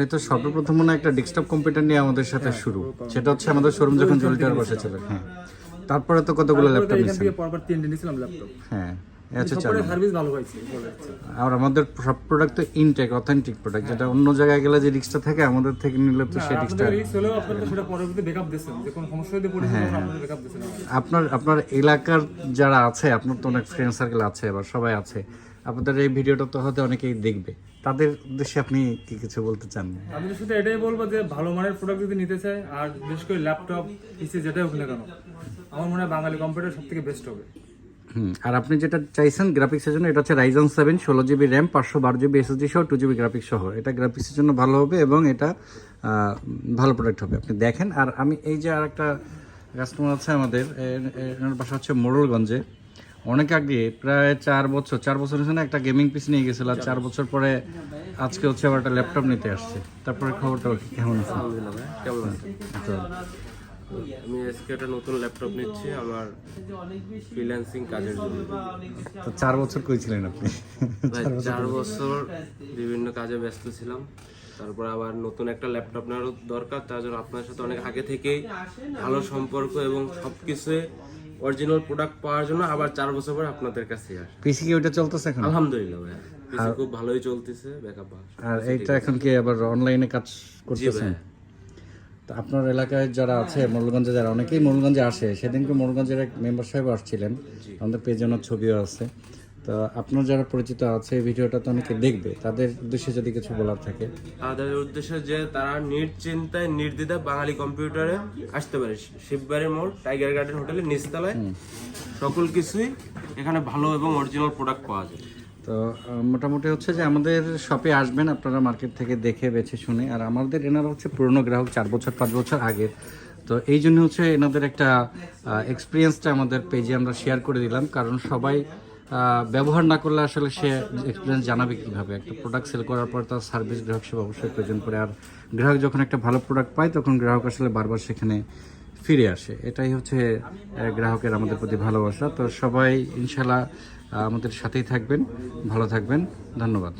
আপনি তো সর্বপ্রথম মনে একটা ডেস্কটপ কম্পিউটার নিয়ে আমাদের সাথে শুরু। সেটা হচ্ছে আমাদের শোরুম যখন জলিটার বসেছিল। হ্যাঁ। তারপরে তো কতগুলো ল্যাপটপ নিয়েছেন পরপর তিনটে নিয়েছিলাম ল্যাপটপ হ্যাঁ। সার্ভিস ভালো আর আমাদের সব প্রোডাক্ট তো ইনটেক অথেন্টিক প্রোডাক্ট যেটা অন্য জায়গায় গেলে যে রিক্সটা থাকে আমাদের থেকে নিলে তো সেই আর রিক্সটা রিস্ক হলেও আপনারা সেটা পরবর্তীতে ব্যাকআপ দিচ্ছেন যে কোনো সমস্যা যদি পড়ে হ্যাঁ, আপনারা ব্যাকআপ আপনার আপনার এলাকার যারা আছে আপনার তো অনেক ফ্রেন্ড সার্কেল আছে বা সবাই আছে। আপনাদের এই ভিডিওটা তো হয়তো অনেকেই দেখবে। তাদের উদ্দেশ্যে আপনি কি কিছু বলতে চান? আমি তো শুধু এটাই বলব যে ভালো মানের প্রোডাক্ট যদি নিতে চায় আর বিশেষ করে ল্যাপটপ পিসি যেটাই হোক না কেন আমার মনে হয় বাঙালি কম্পিউটার সব থেকে বেস্ট হবে। হুম আর আপনি যেটা চাইছেন গ্রাফিক্সের জন্য এটা হচ্ছে রাইজন সেভেন ষোলো জিবি র্যাম পাঁচশো বারো জিবি এসএসডি সহ টু জিবি গ্রাফিক্স সহ। এটা গ্রাফিক্সের জন্য ভালো হবে এবং এটা ভালো প্রোডাক্ট হবে। আপনি দেখেন আর আমি এই যে আর একটা কাস্টমার আছে আমাদের এনার বাসা হচ্ছে মোড়লগঞ্জে। অনেক আগে প্রায় চার বছর চার বছর হয়েছে না একটা গেমিং পিস নিয়ে গেছিল আর চার বছর পরে আজকে হচ্ছে আবার একটা ল্যাপটপ নিতে আসছে। তারপরে খবরটা কেমন আছে? কেমন আমি আজকে একটা নতুন ল্যাপটপ নিচ্ছি আমার ফ্রিল্যান্সিং কাজের জন্য। তো চার বছর কইছিলেন আপনি? চার বছর বিভিন্ন কাজে ব্যস্ত ছিলাম তারপর আবার নতুন একটা ল্যাপটপ নেওয়ার দরকার তার জন্য আপনার সাথে অনেক আগে থেকেই ভালো সম্পর্ক এবং সব কিছু অরিজিনাল প্রোডাক্ট পাওয়ার জন্য আবার চার বছর পর আপনাদের কাছে আসে পিসি কি ওটা চলতেছে এখন? আলহামদুলিল্লাহ ভাই পিসি খুব ভালোই চলতেছে ব্যাকআপ আর এইটা এখন কি আবার অনলাইনে কাজ করতেছেন? তো আপনার এলাকায় যারা আছে মোরলগঞ্জে যারা অনেকেই মোরলগঞ্জে আসে। সেদিনকে মোরলগঞ্জের এক মেম্বার সাহেব আসছিলেন। আমাদের পেজনের ছবিও আছে। তো আপনার যারা পরিচিত আছে এই ভিডিওটা তো অনেকে দেখবে। তাদের উদ্দেশ্যে যদি কিছু বলার থাকে। তাদের উদ্দেশ্য যে তারা নির্চিন্তায় নির্দ্বিধায় বাঙালি কম্পিউটারে আসতে পারে। শিববাড়ি মোড় টাইগার গার্ডেন হোটেলের নিচতলায়। সকল কিছুই এখানে ভালো এবং অরিজিনাল প্রোডাক্ট পাওয়া যায়। তো মোটামুটি হচ্ছে যে আমাদের শপে আসবেন আপনারা মার্কেট থেকে দেখে বেছে শুনে। আর আমাদের এনারা হচ্ছে পুরনো গ্রাহক চার বছর পাঁচ বছর আগের তো এই জন্য হচ্ছে এনাদের একটা এক্সপিরিয়েন্সটা আমাদের পেজে আমরা শেয়ার করে দিলাম। কারণ সবাই ব্যবহার না করলে আসলে সে এক্সপিরিয়েন্স জানাবে কীভাবে? একটা প্রোডাক্ট সেল করার পর তার সার্ভিস গ্রাহক সেবা অবশ্যই প্রয়োজন পড়ে। আর গ্রাহক যখন একটা ভালো প্রোডাক্ট পায়, তখন গ্রাহক আসলে বারবার সেখানে ফিরে আসে। এটাই হচ্ছে গ্রাহকের আমাদের প্রতি ভালোবাসা। তো সবাই ইনশাল্লাহ আমাদের সাথেই থাকবেন, ভালো থাকবেন। ধন্যবাদ।